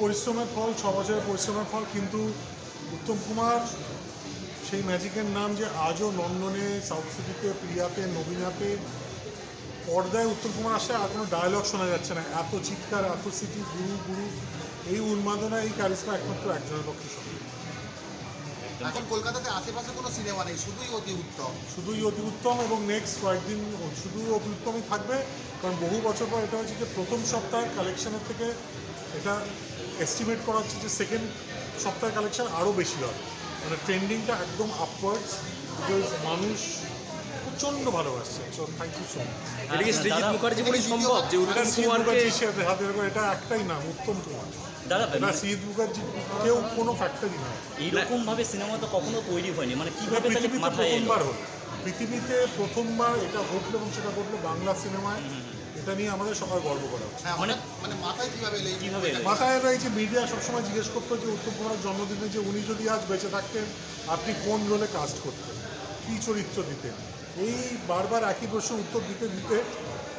পরিশ্রমের ফল ছ বছরের পরিশ্রমের ফল কিন্তু উত্তম কুমার সেই ম্যাজিকের নাম যে আজও নন্দনে সাউথ সিটিতে প্রিয়াতে নবীনাতে পর্দায় উত্তম কুমার আসলে আর কোনো ডায়লগ শোনা যাচ্ছে না। এত চিৎকার এত সিটি গুরু গুরু এই উন্মাদনা এই ক্যারিসমা একমাত্র একজনের পক্ষে সম্ভব এখন কলকাতাতে আশেপাশে কোনো সিনেমা নেই শুধুই অতি উত্তম। শুধুই অতি উত্তম এবং নেক্সট কয়েকদিন শুধু অতি উত্তমই থাকবে কারণ বহু বছর পর এটা হচ্ছে যে প্রথম সপ্তাহের কালেকশনের থেকে এটা এস্টিমেট করা হচ্ছে যে সেকেন্ড সপ্তাহের কালেকশন আরও বেশি হবে মানে ট্রেন্ডিংটা একদম আপওয়ার্ডস বিকজ মানুষ প্রচণ্ড ভালোবাসছে। So thank you so much এটা কি সৃজিত মুখার্জি বলেই সম্ভব যে উত্তম কুমারকে মুখার্জির সাথে হাতে রাখো, এটা একটাই নাম উত্তম কুমার। দাদা মানে সিদ মুখার্জি কেউ কোনো ফ্যাক্টরি নয় এইরকম ভাবে সিনেমা তো কখনো তৈরি হয়নি। মানে কীভাবে তাহলে পৃথিবীতে মাথায় প্রথমবার হলো। পৃথিবীতে প্রথমবার এটা ঘটলো এবং সেটা ঘটলো বাংলা সিনেমায় এটা নিয়ে আমাদের সবার গর্ব করা উচিত হ্যাঁ মানে- মানে মাথায় কীভাবে মাথায় এলো এই যে মিডিয়া সবসময় জিজ্ঞেস করতো যে উত্তম কুমারের জন্মদিনে যে উনি যদি আজ বেঁচে থাকতেন আপনি কোন রোলে কাস্ট করতেন? কী চরিত্র দিতেন? এই বারবার একই প্রশ্ন উত্তর দিতে দিতে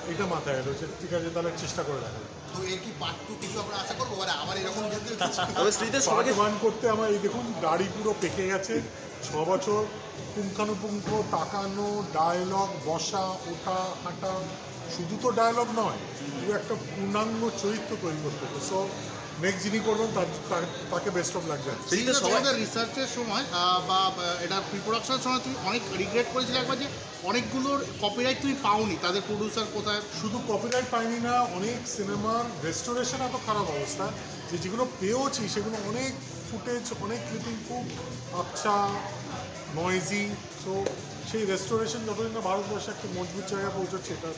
এটা মাথায় এলো যে ঠিক আছে তাহলে চেষ্টা করে দেখা। যাক। তো এর কি পার্ট টু কিছু আমরা আশা করব? মানে আবার এরকম তবে সবাইকে করতে আমার এই দেখুন দাড়ি পুরো পেকে গেছে। ছ বছর পুঙ্খানুপুঙ্খ তাকানো ডায়লগ বসা ওঠা হাঁটা শুধু তো ডায়লগ নয় পুরো একটা পূর্ণাঙ্গ চরিত্র তৈরি করতে হবে। সো নেক্সট যিনি করবেন তাকে বেস্ট অফ লাগবে শ্রীতে সবাই তোমাদের রিসার্চের সময় বা বা এটা প্রি প্রোডাকশনের সময় তুমি অনেক রিগ্রেট করেছিলে একবার যে অনেকগুলোর কপিরাইট তুমি পাওনি তাদের প্রডিউসার কোথায়? শুধু কপিরাইট পাইনি না অনেক সিনেমার রেস্টোরেশন এত খারাপ অবস্থা যে যেগুলো পেয়েওছি সেগুলো অনেক ফুটেজ অনেক ক্লিপিং খুব আবছা নয়েজি সো সেই রেস্টোরেশন যতদিন না ভারতবর্ষে একটা মজবুত জায়গায় পৌঁছচ্ছে এটা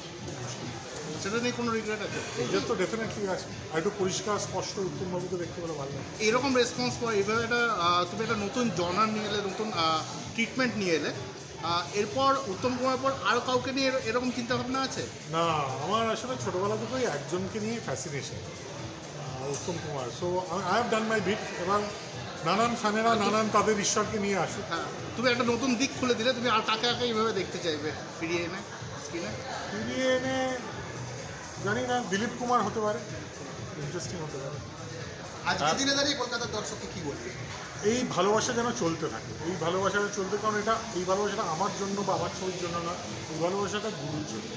সেটা নিয়ে কোনো রিগ্রেট আছে? এদের তো ডেফিনেটলি আছে। আর একটু পরিষ্কার স্পষ্ট উত্তমবাবুকে দেখতে পেলে ভালো লাগে। এরকম রেসপন্স পাওয়া এইভাবে একটা তুমি একটা নতুন জনার নিয়ে এলে নতুন ট্রিটমেন্ট নিয়ে এলে এরপর উত্তম কুমার পর আরও কাউকে নিয়ে এর- এরকম চিন্তা ভাবনা আছে? না আমার আসলে ছোটোবেলা থেকেই একজনকে নিয়ে fascination Uttam Kumar. So I have done my bit এবং নানান ফ্যানেরা নানান তাদের ঈশ্বরকে নিয়ে আসুক। হ্যাঁ তুমি একটা নতুন দিক খুলে দিলে তুমি আর কাকে কাকে এইভাবে দেখতে চাইবে? ফিরিয়ে এনে স্ক্রিনে ফিরিয়ে এনে জানি না দিলীপ কুমার হতে পারে। ইন্টারেস্টিং হতে পারে। আজকের দিনে দাঁড়িয়ে কলকাতার দর্শককে কি বলবে? এই ভালোবাসা যেন চলতে থাকে। এই ভালোবাসাটা চলতে কারণ এটা এই ভালোবাসাটা আমার জন্য বা আমার ছবির জন্য না এই ভালোবাসাটা গুরুর জন্য।